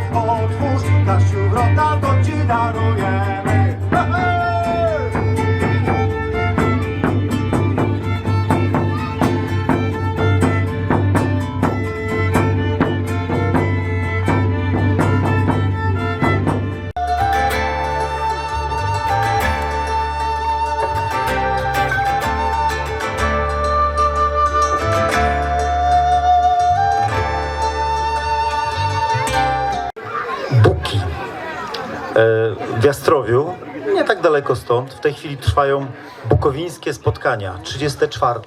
heart w Jastrowiu, nie tak daleko stąd. W tej chwili trwają bukowińskie spotkania, 34.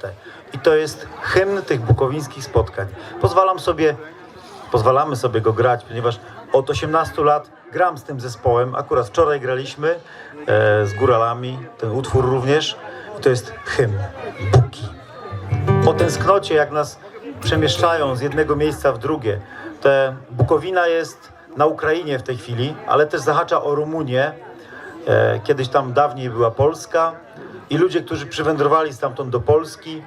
I to jest hymn tych bukowińskich spotkań. Pozwalam sobie, pozwalamy sobie go grać, ponieważ od 18 lat gram z tym zespołem. Akurat wczoraj graliśmy e, z góralami, ten utwór również. I to jest hymn Buki o tęsknocie, jak nas przemieszczają z jednego miejsca w drugie. Te Bukowina jest na Ukrainie w tej chwili, ale też zahacza o Rumunię. E, Kiedyś tam dawniej była Polska i ludzie, którzy przywędrowali stamtąd do Polski,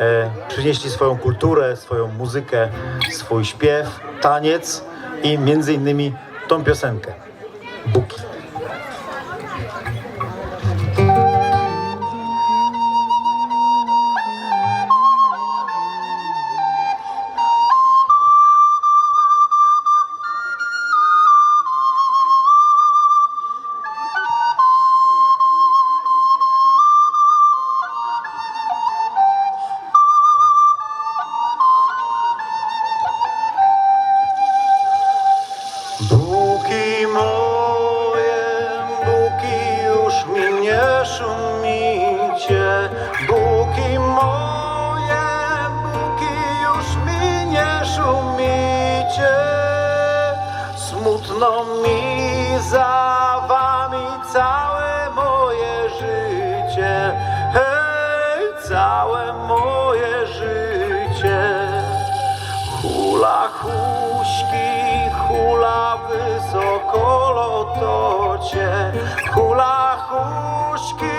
e, przynieśli swoją kulturę, swoją muzykę, swój śpiew, taniec i między innymi tą piosenkę Buki. Smutno mi za wami całe moje życie. Hej, całe moje życie. Hula huśki, hula wysoko lotocie. Hula huśki,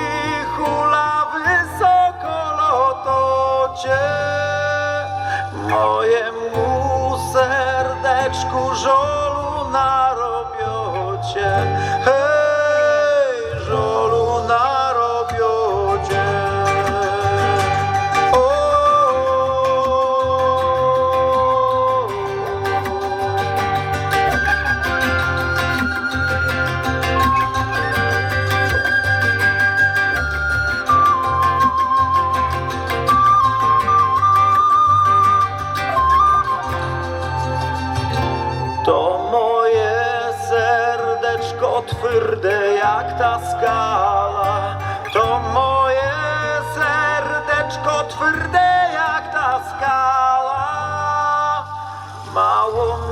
hula wysoko lotocie. Mojemu serdeczku żolu narobiocie. Hej,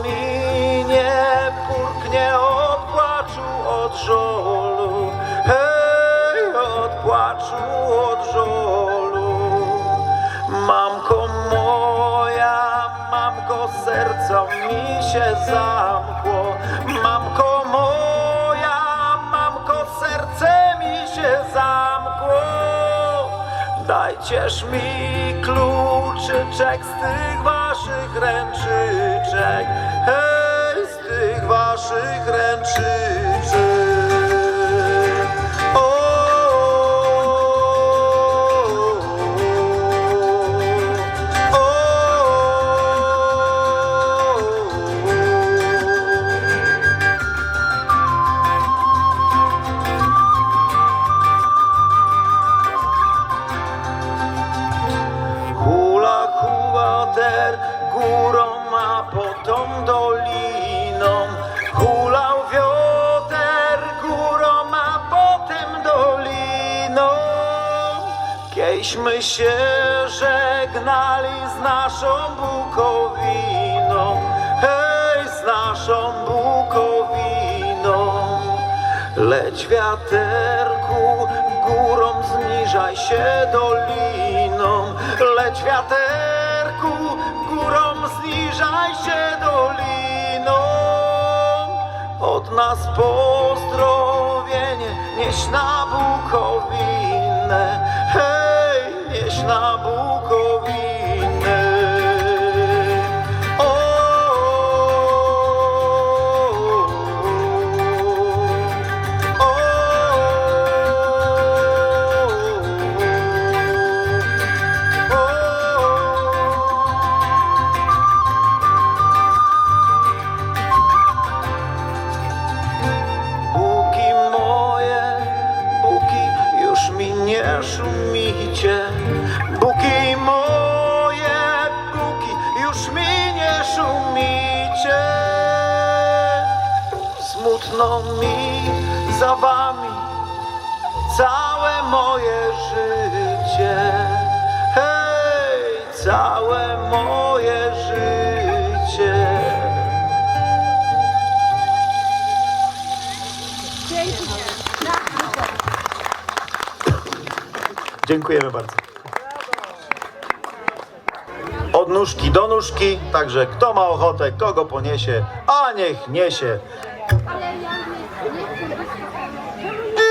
Mi nie purknie od płaczu, od żolu. Hej, od płaczu, od żolu. Mamko moja, mamko serca mi się zamkło. Dajcież mi kluczyczek z tych waszych ręczyczek. Hej, z tych waszych ręczyczek. Kiedyśmy się żegnali z naszą Bukowiną. Hej, z naszą Bukowiną. Leć wiaterku, górą zniżaj się doliną. Leć wiaterku, górą zniżaj się doliną. Od nas pozdrowienie, nieś na Bukowinę. Hej, nieś za całe moje życie. Hej, całe moje życie. Dziękujemy bardzo. Od nóżki do nóżki, także kto ma ochotę, kogo poniesie, a niech niesie. あ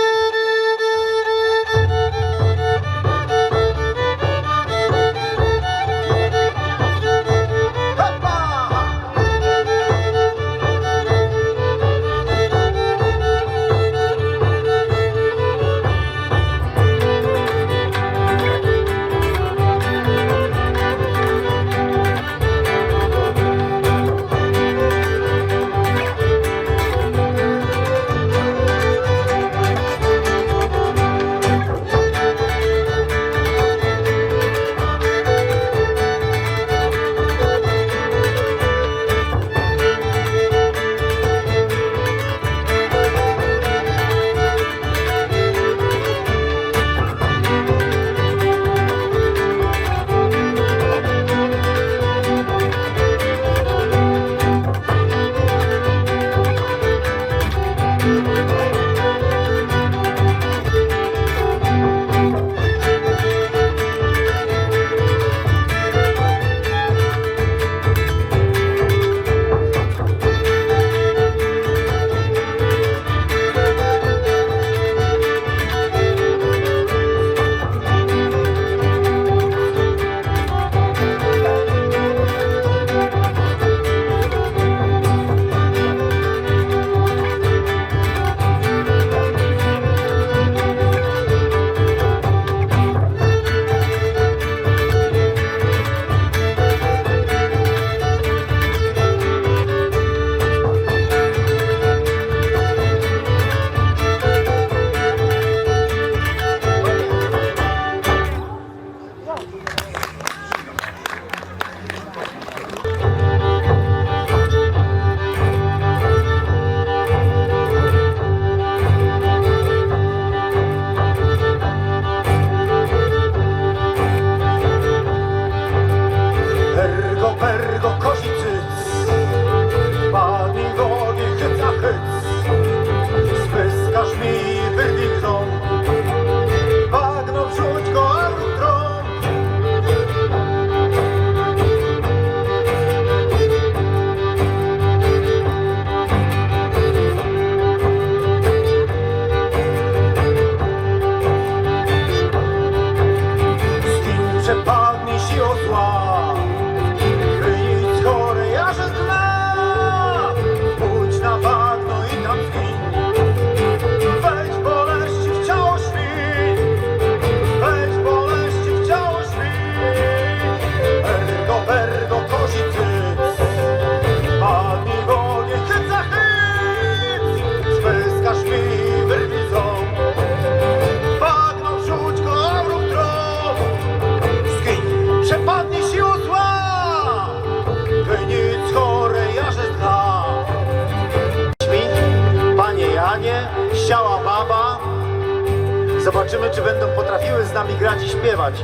Zobaczymy, czy będą potrafiły z nami grać i śpiewać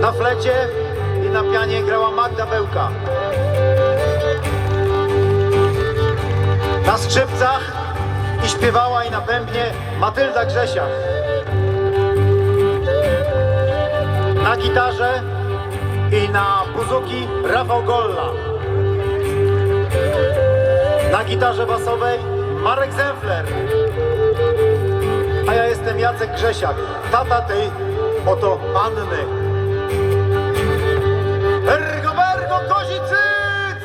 Na flecie i na pianie grała Magda Bełka Na skrzypcach i śpiewała i na bębnie Matylda Grzesiak na gitarze i na buzuki Rafał Golla. Na gitarze basowej Marek Zemfler. Ja jestem Jacek Grzesiak, tata tej oto Anny. Ergo, bergo, kozi cyc,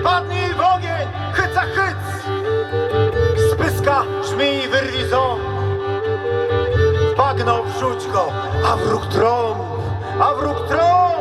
wpadnij w ogień, chyca hyc. Spyska, szmij, wyrwij ząb, bagno wrzuć go, a wróg trąb, a wróg trąb,